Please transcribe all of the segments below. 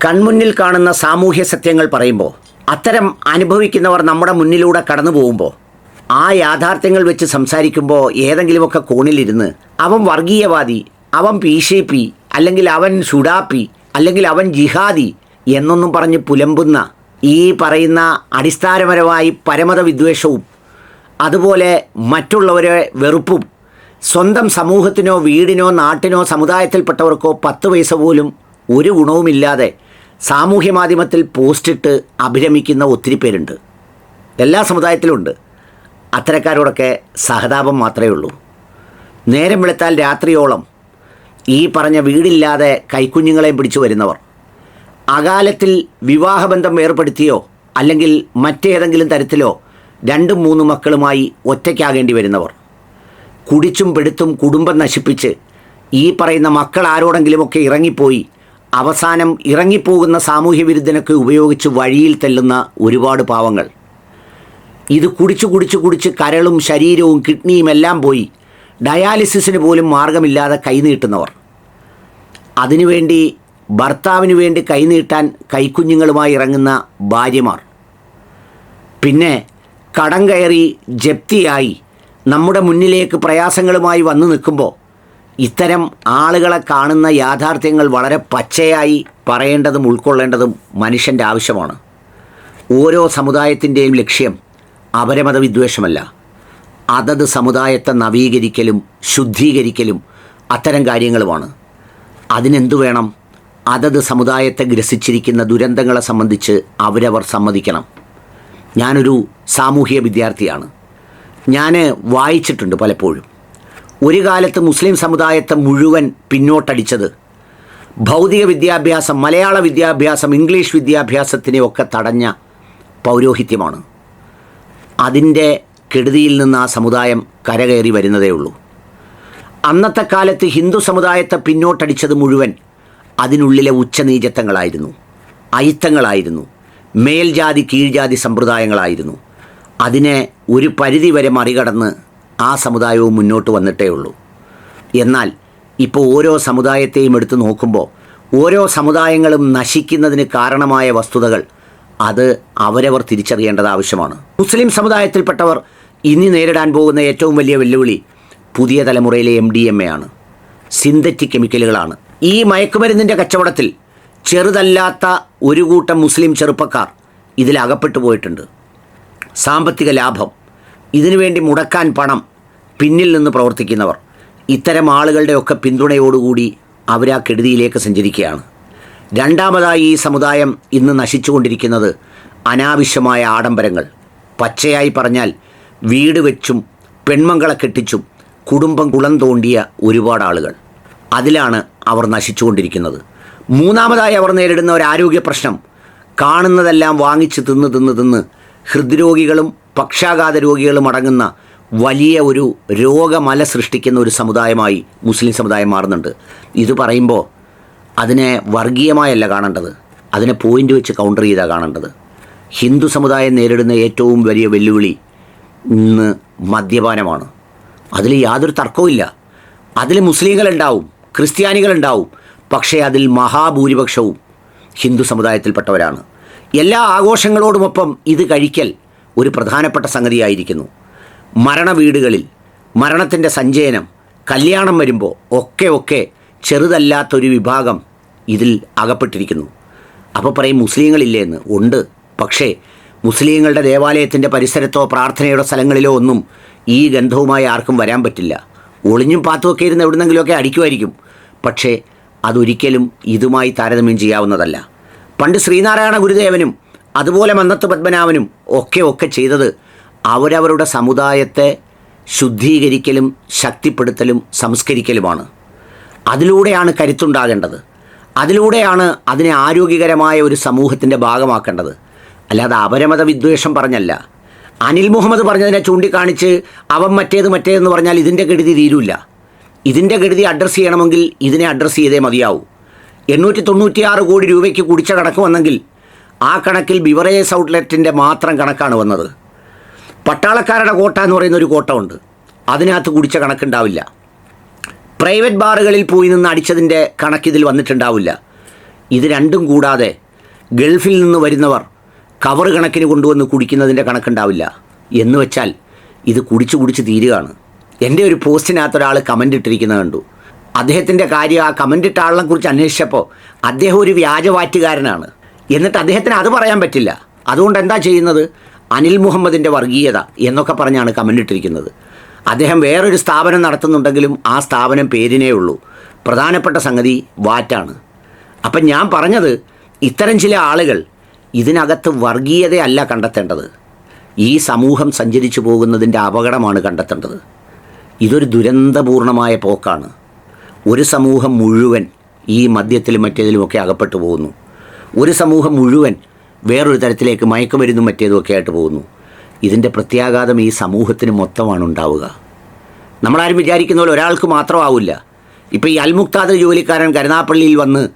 കൺമുന്നിൽ കാണുന്ന സാമൂഹ്യ സത്യങ്ങൾ പറയുമ്പോൾ അത്തരം അനുഭവിക്കുന്നവർ നമ്മുടെ മുന്നിലൂടെ കടന്നു പോകുമ്പോൾ ആ യാഥാർത്ഥ്യങ്ങൾ വെച്ച് സംസാരിക്കുമ്പോൾ ഏതെങ്കിലുമൊക്കെ കോണിലിരുന്ന് അവൻ വർഗീയവാദി അവൻ പി പി അല്ലെങ്കിൽ അവൻ സുഡാപ്പി അല്ലെങ്കിൽ അവൻ ജിഹാദി എന്നൊന്നും പറഞ്ഞ് പുലമ്പുന്ന ഈ പറയുന്ന അടിസ്ഥാനപരമായി പരമത വിദ്വേഷവും അതുപോലെ മറ്റുള്ളവരെ വെറുപ്പും സ്വന്തം സമൂഹത്തിനോ വീടിനോ നാട്ടിനോ സമുദായത്തിൽപ്പെട്ടവർക്കോ പത്ത് പൈസ പോലും ഒരു ഗുണവുമില്ലാതെ സാമൂഹ്യ മാധ്യമത്തിൽ പോസ്റ്റിട്ട് അഭിരമിക്കുന്ന ഒത്തിരി പേരുണ്ട്. എല്ലാ സമുദായത്തിലുമുണ്ട് അത്തരക്കാരോടൊക്കെ സഹതാപം മാത്രമേ ഉള്ളൂ. നേരം വെളുത്താൽ രാത്രിയോളം ഈ പറഞ്ഞ വീടില്ലാതെ കൈക്കുഞ്ഞുങ്ങളെയും പിടിച്ചു വരുന്നവർ. അകാലത്തിൽ വിവാഹബന്ധം ഏർപ്പെടുത്തിയോ അല്ലെങ്കിൽ മറ്റേതെങ്കിലും തരത്തിലോ രണ്ടും മൂന്നും മക്കളുമായി ഒറ്റയ്ക്കാകേണ്ടി വരുന്നവർ. കുടിച്ചും പെടുത്തും കുടുംബം നശിപ്പിച്ച് ഈ പറയുന്ന മക്കൾ ആരോടെങ്കിലുമൊക്കെ ഇറങ്ങിപ്പോയി അവസാനം ഇറങ്ങിപ്പോകുന്ന സാമൂഹ്യ വിരുദ്ധനൊക്കെ ഉപയോഗിച്ച് വഴിയിൽ തെല്ലുന്ന ഒരുപാട് പാവങ്ങൾ. ഇത് കുടിച്ച് കുടിച്ച് കുടിച്ച് കരളും ശരീരവും കിഡ്നിയും എല്ലാം പോയി ഡയാലിസിസിന് പോലും മാർഗമില്ലാതെ കൈനീട്ടുന്നവർ. അതിനുവേണ്ടി ഭർത്താവിന് വേണ്ടി കൈനീട്ടാൻ കൈക്കുഞ്ഞുങ്ങളുമായി ഇറങ്ങുന്ന ഭാര്യമാർ. പിന്നെ കടം കയറി ജപ്തിയായി നമ്മുടെ മുന്നിലേക്ക് പ്രയാസങ്ങളുമായി വന്നു നിൽക്കുമ്പോൾ ഇത്തരം ആളുകളെ കാണുന്ന യാഥാർത്ഥ്യങ്ങൾ വളരെ പച്ചയായി പറയേണ്ടതും ഉൾക്കൊള്ളേണ്ടതും മനുഷ്യന്റെ ആവശ്യമാണ്. ഓരോ സമുദായത്തിന്റെയും ലക്ഷ്യം അപരമത വിദ്വേഷമല്ല അതത് സമുദായത്തെ നവീകരിക്കലും ശുദ്ധീകരിക്കലും അത്തരം കാര്യങ്ങളുമാണ്. അതിനെന്തു വേണം? അതത് സമുദായത്തെ ഗ്രസിച്ചിരിക്കുന്ന ദുരന്തങ്ങളെ സംബന്ധിച്ച് അവരവർ സമ്മതിക്കണം. ഞാനൊരു സാമൂഹിക വിദ്യാർത്ഥിയാണ്. ഞാൻ വായിച്ചിട്ടുണ്ട് പലപ്പോഴും. ഒരു കാലത്ത് മുസ്ലിം സമുദായത്തെ മുഴുവൻ പിന്നോട്ടടിച്ചത്. ഭൗതിക വിദ്യാഭ്യാസം മലയാള വിദ്യാഭ്യാസം ഇംഗ്ലീഷ് വിദ്യാഭ്യാസത്തിനെയൊക്കെ തടഞ്ഞ പൗരോഹിത്യമാണ്. അതിന്റെ കെടുതിയിൽ നിന്ന് ആ സമുദായം കരകയറി വരുന്നതേ ഉള്ളൂ. അന്നത്തെ കാലത്ത് ഹിന്ദു സമുദായത്തെ പിന്നോട്ടടിച്ചത് മുഴുവൻ അതിനുള്ളിലെ ഉച്ചനീചത്വങ്ങളായിരുന്നു. അയിത്തങ്ങളായിരുന്നു. മേൽജാതി കീഴ്ജാതി സമ്പ്രദായങ്ങളായിരുന്നു. അതിനെ ഒരു പരിധിവരെ മറികടന്ന് ആ സമുദായവും മുന്നോട്ട് വന്നിട്ടേ ഉള്ളൂ. എന്നാൽ ഇപ്പോൾ ഓരോ സമുദായത്തെയും എടുത്തു നോക്കുമ്പോൾ ഓരോ സമുദായങ്ങളും നശിക്കുന്നതിന് കാരണമായ വസ്തുതകൾ അത് അവരവർ തിരിച്ചറിയേണ്ടത് ആവശ്യമാണ്. മുസ്ലിം സമുദായത്തിൽപ്പെട്ടവർ ഇനി നേരിടാൻ പോകുന്ന ഏറ്റവും വലിയ വെല്ലുവിളി പുതിയ തലമുറയിലെ എം ഡി എം എ ആണ്. സിന്തറ്റിക് കെമിക്കലുകളാണ് ഈ മയക്കുമരുന്നിന്റെ കച്ചവടത്തിൽ ചെറുതല്ലാത്ത ഒരു കൂട്ടം മുസ്ലിം ചെറുപ്പക്കാർ ഇതിൽ അകപ്പെട്ടു പോയിട്ടുണ്ട്. സാമ്പത്തിക ലാഭം ഇതിനുവേണ്ടി മുടക്കാൻ പണം പിന്നിൽ നിന്ന് പ്രവർത്തിക്കുന്നവർ. ഇത്തരം ആളുകളുടെയൊക്കെ പിന്തുണയോടുകൂടി അവർ ആ കെടുതിയിലേക്ക് സഞ്ചരിക്കുകയാണ്. രണ്ടാമതായി ഈ സമുദായം ഇന്ന് നശിച്ചുകൊണ്ടിരിക്കുന്നത് അനാവശ്യമായ ആഡംബരങ്ങൾ. പച്ചയായി പറഞ്ഞാൽ വീട് വെച്ചും പെൺമംഗളെ കെട്ടിച്ചും കുടുംബം കുളം തോണ്ടിയ ഒരുപാട് ആളുകൾ. അതിലാണ് അവർ നശിച്ചുകൊണ്ടിരിക്കുന്നത്. മൂന്നാമതായി അവർ നേരിടുന്ന ഒരു ആരോഗ്യ പ്രശ്നം. കാണുന്നതെല്ലാം വാങ്ങിച്ച് തിന്ന് തിന്ന് തിന്ന് ഹൃദ്രോഗികളും പക്ഷാഘാത രോഗികളും അടങ്ങുന്ന വലിയ ഒരു രോഗമല സൃഷ്ടിക്കുന്ന ഒരു സമുദായമായി മുസ്ലിം സമുദായം മാറുന്നുണ്ട്. ഇത് പറയുമ്പോൾ അതിനെ വർഗീയമായല്ല കാണേണ്ടത്. അതിനെ പോയിന്റ് വെച്ച് കൗണ്ടർ ചെയ്താൽ കാണേണ്ടത്. ഹിന്ദു സമുദായം നേരിടുന്ന ഏറ്റവും വലിയ വെല്ലുവിളി ഇന്ന് മദ്യപാനമാണ്. അതിൽ യാതൊരു തർക്കവുമില്ല അതിൽ മുസ്ലിങ്ങളുണ്ടാവും ക്രിസ്ത്യാനികളുണ്ടാവും പക്ഷേ അതിൽ മഹാഭൂരിപക്ഷവും ഹിന്ദു സമുദായത്തിൽപ്പെട്ടവരാണ്. എല്ലാ ആഘോഷങ്ങളോടുമൊപ്പം ഇത് കഴിക്കൽ ഒരു പ്രധാനപ്പെട്ട സംഗതിയായിരിക്കുന്നു. മരണവീടുകളിൽ മരണത്തിന്റെ സഞ്ചയനം കല്യാണം വരുമ്പോൾ ഒക്കെ ഒക്കെ ചെറുതല്ലാത്തൊരു വിഭാഗം ഇതിൽ അകപ്പെട്ടിരിക്കുന്നു. അപ്പോൾ പറയും മുസ്ലിങ്ങളില്ലേ എന്ന് ഉണ്ട്. പക്ഷേ മുസ്ലിങ്ങളുടെ ദേവാലയത്തിന്റെ പരിസരത്തോ പ്രാർത്ഥനയുടെ സ്ഥലങ്ങളിലോ ഒന്നും ഈ ഗന്ധവുമായി ആർക്കും വരാൻ പറ്റില്ല. ഒളിഞ്ഞും പാത്തുമൊക്കെ ഇരുന്ന് എവിടുന്നെങ്കിലുമൊക്കെ അടിക്കുമായിരിക്കും. പക്ഷേ അതൊരിക്കലും ഇതുമായി താരതമ്യം ചെയ്യാവുന്നതല്ല. പണ്ട് ശ്രീനാരായണ ഗുരുദേവനും അതുപോലെ മന്നത്ത് പത്മനാഭനും ഒക്കെ ഒക്കെ ചെയ്തത് അവരവരുടെ സമുദായത്തെ ശുദ്ധീകരിക്കലും ശക്തിപ്പെടുത്തലും സംസ്കരിക്കലുമാണ്. അതിലൂടെയാണ് കരുത്തുണ്ടാകേണ്ടത്. അതിലൂടെയാണ് അതിനെ ആരോഗ്യകരമായ ഒരു സമൂഹത്തിന്റെ ഭാഗമാക്കേണ്ടത്. അല്ലാതെ അപരമത വിദ്വേഷം പറഞ്ഞല്ല. അനിൽ മുഹമ്മദ് പറഞ്ഞതിനെ ചൂണ്ടിക്കാണിച്ച് അവൻ മറ്റേത് മറ്റേതെന്ന് പറഞ്ഞാൽ ഇതിന്റെ കെടുതി തീരൂല്ല ഇതിന്റെ കെടുതി അഡ്രസ്സ് ചെയ്യണമെങ്കിൽ ഇതിനെ അഡ്രസ്സ് ചെയ്തേ മതിയാവൂ. എണ്ണൂറ്റി തൊണ്ണൂറ്റിയാറ് കോടി രൂപയ്ക്ക് കുടിച്ച കണക്ക് വന്നെങ്കിൽ ആ കണക്കിൽ ബിവറേജസ് ഔട്ട്ലെറ്റിന്റെ മാത്രം കണക്കാണ് വന്നത്. പട്ടാളക്കാരുടെ കോട്ട എന്ന് പറയുന്ന ഒരു കോട്ട ഉണ്ട്. അതിനകത്ത് കുടിച്ച കണക്കുണ്ടാവില്ല. പ്രൈവറ്റ് ബാറുകളിൽ പോയി നിന്ന് അടിച്ചതിന്റെ കണക്കിതിൽ വന്നിട്ടുണ്ടാവില്ല. ഇത് രണ്ടും കൂടാതെ ഗൾഫിൽ നിന്ന് വരുന്നവർ കവർ കണക്കിന് കൊണ്ടുവന്ന് കുടിക്കുന്നതിന്റെ കണക്കുണ്ടാവില്ല. എന്ന് വെച്ചാൽ ഇത് കുടിച്ച് കുടിച്ച് തീരുകയാണ്. എന്റെ ഒരു പോസ്റ്റിനകത്ത് ഒരാൾ കമന്റ് ഇട്ടിരിക്കുന്നത് കണ്ടു. അദ്ദേഹത്തിന്റെ കാര്യം ആ കമന്റ് ഇട്ട ആളിനെ കുറിച്ച് അന്വേഷിച്ചപ്പോൾ അദ്ദേഹം ഒരു വ്യാജവാറ്റുകാരനാണ്. എന്നിട്ട് അദ്ദേഹത്തിന് അത് പറയാൻ പറ്റില്ല. അതുകൊണ്ട് എന്താ ചെയ്യുന്നത്? അനിൽ മുഹമ്മദിന്റെ വർഗീയത എന്നൊക്കെ പറഞ്ഞാണ് കമന്റ് ഇട്ടിരിക്കുന്നത്. അദ്ദേഹം വേറൊരു സ്ഥാപനം നടത്തുന്നുണ്ടെങ്കിലും ആ സ്ഥാപനം പേരിനേ ഉള്ളൂ. പ്രധാനപ്പെട്ട സംഗതി വാറ്റാണ്. അപ്പം ഞാൻ പറഞ്ഞത് ഇത്തരം ചില ആളുകൾ ഇതിനകത്ത് വർഗീയതയല്ല കണ്ടെത്തേണ്ടത്. ഈ സമൂഹം സഞ്ചരിച്ചു പോകുന്നതിന്റെ അപകടമാണ് കണ്ടെത്തേണ്ടത്. ഇതൊരു ദുരന്തപൂർണമായ പോക്കാണ്. ഒരു സമൂഹം മുഴുവൻ ഈ മദ്യത്തിലും മറ്റേതിലുമൊക്കെ അകപ്പെട്ടു പോകുന്നു. ഒരു സമൂഹം മുഴുവൻ വേറൊരു തരത്തിലേക്ക് മയക്കുമരുന്നും മറ്റേതുമൊക്കെ ആയിട്ട് പോകുന്നു. ഇതിന്റെ പ്രത്യാഘാതം ഈ സമൂഹത്തിന് മൊത്തമാണ് ഉണ്ടാവുക. നമ്മളാരും വിചാരിക്കുന്ന പോലെ ഒരാൾക്ക് മാത്രമാവില്ല. ഇപ്പോൾ ഈ അൽമുക്താദ് ജോലിക്കാരൻ കരുനാപ്പള്ളിയിൽ വന്ന്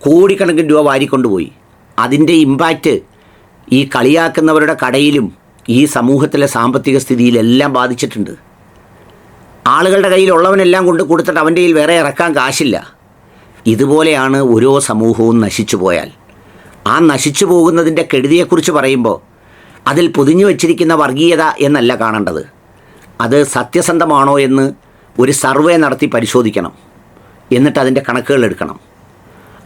കോടിക്കണക്കിന് രൂപ വാരിക്കൊണ്ടുപോയി. അതിന്റെ ഇമ്പാക്റ്റ് ഈ കളിയാക്കുന്നവരുടെ കടയിലും ഈ സമൂഹത്തിലെ സാമ്പത്തിക സ്ഥിതിയിലെല്ലാം ബാധിച്ചിട്ടുണ്ട്. ആളുകളുടെ കയ്യിലുള്ളവനെല്ലാം കൊണ്ട് കൊടുത്തിട്ട് അവന്റെ കയ്യിൽ വേറെ ഇറക്കാൻ കാശില്ല. ഇതുപോലെയാണ് ഓരോ സമൂഹവും നശിച്ചു പോയാൽ. ആ നശിച്ചു പോകുന്നതിന്റെ കെടുതിയെക്കുറിച്ച് പറയുമ്പോൾ അതിൽ പൊതിഞ്ഞു വച്ചിരിക്കുന്ന വർഗീയത എന്നല്ല കാണേണ്ടത്. അത് സത്യസന്ധമാണോ എന്ന് ഒരു സർവേ നടത്തി പരിശോധിക്കണം. എന്നിട്ട് അതിന്റെ കണക്കുകൾ എടുക്കണം.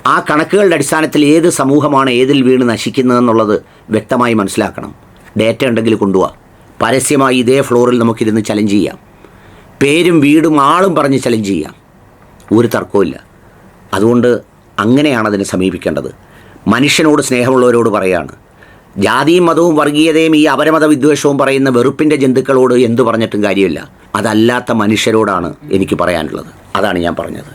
ആ കണക്കുകളുടെ അടിസ്ഥാനത്തിൽ ഏത് സമൂഹമാണ് ഏതിൽ വീണ് നശിക്കുന്നതെന്നുള്ളത് വ്യക്തമായി മനസ്സിലാക്കണം. ഡേറ്റ ഉണ്ടെങ്കിൽ കൊണ്ടുപോവാം പരസ്യമായി ഇതേ ഫ്ലോറിൽ നമുക്കിരുന്ന് ചലഞ്ച് ചെയ്യാം. പേരും വീടും ആളും പറഞ്ഞ് ചലഞ്ച് ചെയ്യാം. ഒരു തർക്കവുമില്ല. അതുകൊണ്ട് അങ്ങനെയാണ് അതിനെ സമീപിക്കേണ്ടത്. മനുഷ്യനോട് സ്നേഹമുള്ളവരോട് പറയാണ്. ജാതിയും മതവും വർഗീയതയും ഈ അപരമത വിദ്വേഷവും പറയുന്ന വെറുപ്പിന്റെ ജന്തുക്കളോട് എന്തു പറഞ്ഞിട്ടും കാര്യമില്ല. അതല്ലാത്ത മനുഷ്യരോടാണ് എനിക്ക് പറയാനുള്ളത്. അതാണ് ഞാൻ പറഞ്ഞത്.